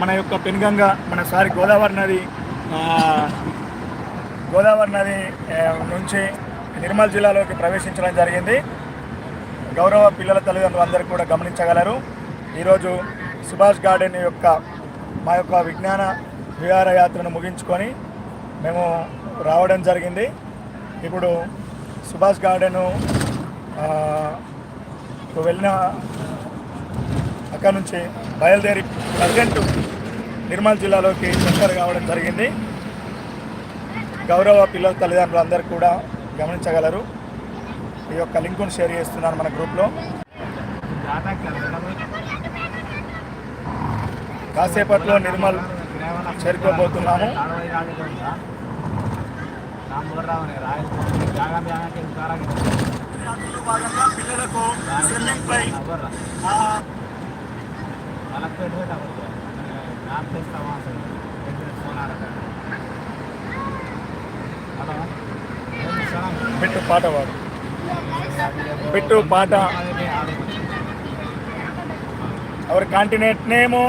మన యొక్క పెనుగంగ మన సారి గోదావరి నది గోదావరి నది నుంచి నిర్మల్ జిల్లాలోకి ప్రవేశించడం జరిగింది. గౌరవ పిల్లల తల్లిదండ్రులు అందరూ కూడా గమనించగలరు. ఈరోజు సుభాష్ గార్డెన్ యొక్క మా యొక్క విజ్ఞాన విహారయాత్రను ముగించుకొని మేము రావడం జరిగింది. ఇప్పుడు సుభాష్ గార్డెను వెళ్ళిన అక్కడ నుంచి బయలుదేరి ప్రజెంట్ నిర్మల్ జిల్లాలోకి సెంటర్ కావడం జరిగింది. గౌరవ పిల్లల తల్లిదండ్రులు అందరూ కూడా గమనించగలరు. ఈ యొక్క లింకును షేర్ చేస్తున్నాను మన గ్రూప్లో. కాసేపట్లో నిర్మల్ చేరుకోబోతున్నాము. పిల్లలకు స్విమ్మింగ్ పై బిట్టు పాట వాడు బిట్టు పాట our continent name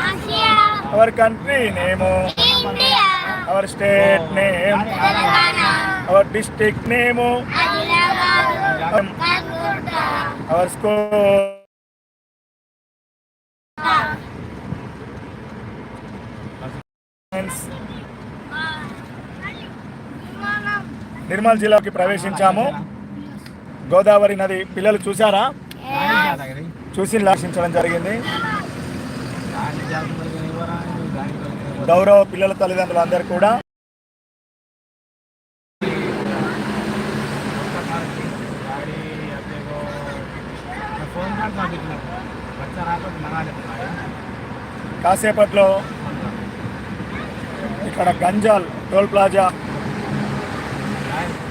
Asia our country name India our state name Telangana our district name Adilabad Kurnool our school Nirmal జిల్లాకి ప్రవేశించాము. గోదావరి నది పిల్లలు చూసారా చూసి లాక్షించడం జరిగింది. గౌరవ పిల్లల తల్లిదండ్రులు అందరూ కూడా. కాసేపట్లో ఇక్కడ గంజాల్ టోల్ ప్లాజా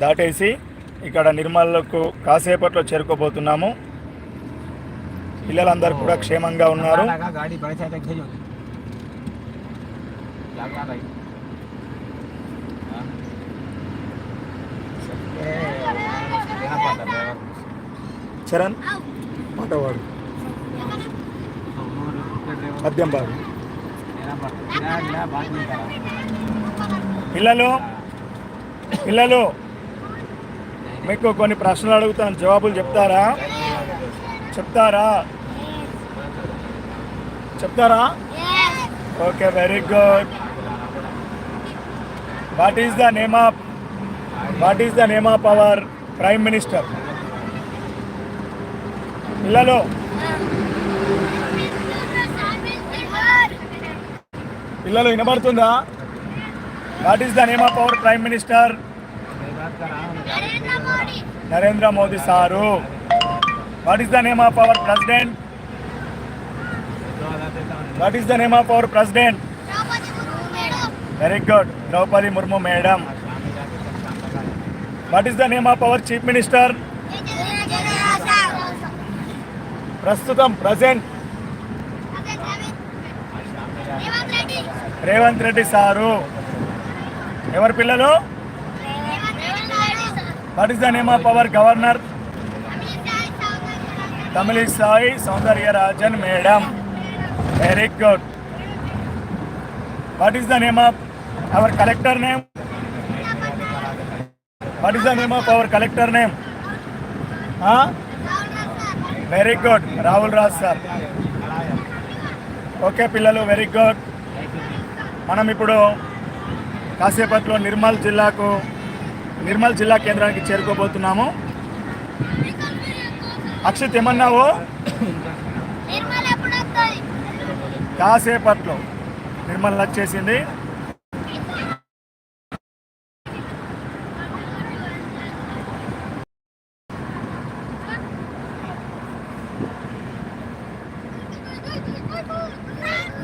దాటేసి ఇక్కడ నిర్మల్కు కాసేపట్లో చేరుకోబోతున్నాము పిల్లలందరూ కూడా క్షేమంగా ఉన్నారు చరణ్ పాటవాడు మద్యం బాబు పిల్లలు పిల్లలు మీకు కొన్ని ప్రశ్నలు అడుగుతాను. జవాబులు చెప్తారా? చెప్తారా? చెప్తారా? Okay very good. What is the name of what is the name of our prime minister? పిల్లలు. పిల్లలు వినబడుతుందా? What is the name of our prime minister? Narendra Modi sir. What is the name of our president? What is the name of our president? Very good. Droupadi Murmu madam. What is the name of our chief minister? ప్రస్తుతం present. Revanth Reddy sir. ఎవరి పిల్లలు? What is the name of our governor Tamilisai Soundararajan madam. Very good what is the name of our collector name what is the name of our collector name very good Rahul Raj sir okay పిల్లలు very good మనం ఇప్పుడు కాసేపట్లో నిర్మల్ జిల్లాకు నిర్మల్ జిల్లా కేంద్రానికి చేరుకోబోతున్నాము. అక్షిత్ ఏమన్నావు? కాసేపట్లో. నిర్మల్ వచ్చేసింది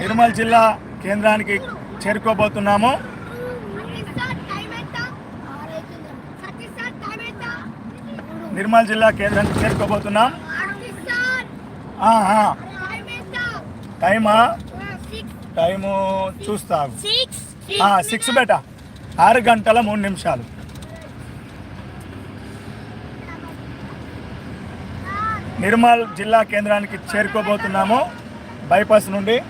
నిర్మల్ జిల్లా కేంద్రానికి చేరుకోబోతున్నాము. నిర్మల్ జిల్లా కేంద్రానికి చేరుకోబోతున్నాం. టైమా? టైము చూస్తా. సిక్స్ బేట. ఆరు గంటల మూడు నిమిషాలు. నిర్మల్ జిల్లా కేంద్రానికి చేరుకోబోతున్నాము. బైపాస్ నుండి.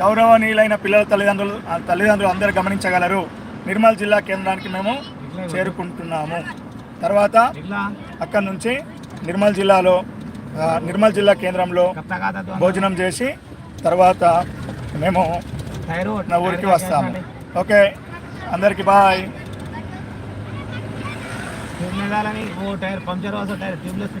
గౌరవనీయులైన పిల్లల తల్లిదండ్రులు తల్లిదండ్రులు అందరు గమనించగలరు. నిర్మల్ జిల్లా కేంద్రానికి మేము చేరుకుంటున్నాము. తర్వాత అక్కడి నుంచి నిర్మల్ జిల్లాలో నిర్మల్ జిల్లా కేంద్రంలో భోజనం చేసి తర్వాత మేము నా ఊరికి వస్తాము. ఓకే అందరికి bye. Tyre puncture tyre tubeless